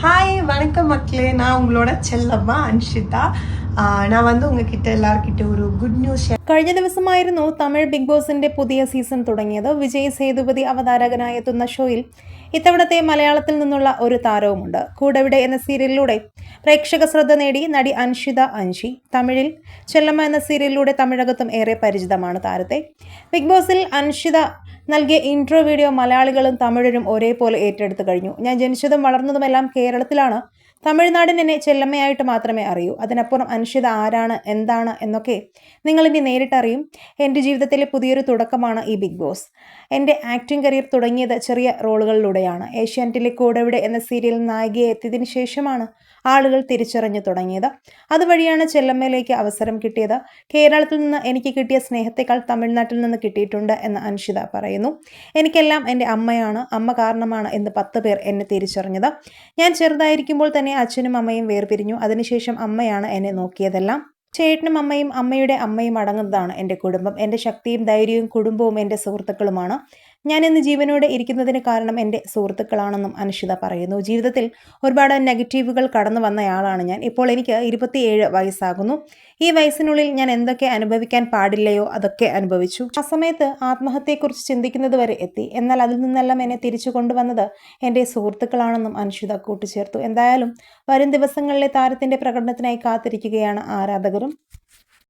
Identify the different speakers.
Speaker 1: Hi வணக்கம் மக்களே நான் உங்களோட செல்லம்மா அன்ஷிதா ஆஹ் நான் வந்து உங்ககிட்ட எல்லார்கிட்ட ஒரு குட் நியூஸ்
Speaker 2: കഴിഞ്ഞ ദിവസമായിരുന്നു തമിഴ് ബിഗ് ബോസിന്റെ പുതിയ സീസൺ തുടങ്ങിയത് വിജയ് സേതുപതി അവതാരകനായി എത്തുന്ന ഷോയിൽ ഇത്തവണത്തെ മലയാളത്തിൽ നിന്നുള്ള ഒരു താരവുമുണ്ട് കൂടെവിടെ എന്ന സീരിയലിലൂടെ പ്രേക്ഷക ശ്രദ്ധ നേടി നടി അൻഷിത അൻഷി തമിഴിൽ ചെല്ലമ്മ എന്ന സീരിയലിലൂടെ തമിഴകത്തും ഏറെ പരിചിതമാണ് താരത്തെ ബിഗ് ബോസിൽ അൻഷിത നൽകിയ ഇൻട്രോ വീഡിയോ മലയാളികളും തമിഴരും ഒരേപോലെ ഏറ്റെടുത്തു കഴിഞ്ഞു. ഞാൻ ജനിച്ചതും വളർന്നതുമെല്ലാം കേരളത്തിലാണ്. തമിഴ്നാടിന് എന്നെ ചെല്ലമ്മയായിട്ട് മാത്രമേ അറിയൂ. അതിനപ്പുറം അനുഷിത ആരാണ് എന്താണ് എന്നൊക്കെ നിങ്ങളിനി നേരിട്ടറിയും. എന്റെ ജീവിതത്തിലെ പുതിയൊരു തുടക്കമാണ് ഈ ബിഗ് ബോസ് എന്റെ ആക്ടിംഗ് കരിയർ തുടങ്ങിയത് ചെറിയ റോളുകളിലൂടെയാണ്. ഏഷ്യാനെറ്റിലെ കൂടെവിടെ എന്ന സീരിയൽ നായികയെ എത്തിയതിന് ശേഷമാണ് ആളുകൾ തിരിച്ചറിഞ്ഞു തുടങ്ങിയത്. അതുവഴിയാണ് ചെല്ലമ്മയിലേക്ക് അവസരം കിട്ടിയത്. കേരളത്തിൽ നിന്ന് എനിക്ക് കിട്ടിയ സ്നേഹത്തെക്കാൾ തമിഴ്നാട്ടിൽ നിന്ന് കിട്ടിയിട്ടുണ്ട് എന്ന് അൻഷിത പറയുന്നു. എനിക്കെല്ലാം എന്റെ അമ്മയാണ് അമ്മ കാരണമാണ് എന്ന് പത്ത് പേർ എന്നെ തിരിച്ചറിഞ്ഞത്. ഞാൻ ചെറുതായിരിക്കുമ്പോൾ തന്നെ അച്ഛനും അമ്മയും വേർപിരിഞ്ഞു. അതിനുശേഷം അമ്മയാണ് എന്നെ നോക്കിയതെല്ലാം. ചേട്ടനും അമ്മയും അമ്മയുടെ അമ്മയും അടങ്ങുന്നതാണ് എന്റെ കുടുംബം. എന്റെ ശക്തിയും ധൈര്യവും കുടുംബവും എന്റെ സുഹൃത്തുക്കളുമാണ്. ഞാൻ ഇന്ന് ജീവനോടെ ഇരിക്കുന്നതിന് കാരണം എന്റെ സുഹൃത്തുക്കളാണെന്നും അനുഷിത പറയുന്നു. ജീവിതത്തിൽ ഒരുപാട് നെഗറ്റീവുകൾ കടന്നു വന്നയാളാണ് ഞാൻ. ഇപ്പോൾ എനിക്ക് ഇരുപത്തിയേഴ് വയസ്സാകുന്നു. ഈ വയസ്സിനുള്ളിൽ ഞാൻ എന്തൊക്കെ അനുഭവിക്കാൻ പാടില്ലയോ അതൊക്കെ അനുഭവിച്ചു. ആ സമയത്ത് ആത്മഹത്യയെക്കുറിച്ച് ചിന്തിക്കുന്നത് വരെ എത്തി. എന്നാൽ അതിൽ നിന്നെല്ലാം എന്നെ തിരിച്ചു കൊണ്ടുവന്നത് എന്റെ സുഹൃത്തുക്കളാണെന്നും അനുഷിത കൂട്ടിച്ചേർത്തു. എന്തായാലും വരും ദിവസങ്ങളിലെ താരത്തിന്റെ പ്രകടനത്തിനായി കാത്തിരിക്കുകയാണ് ആരാധകരും.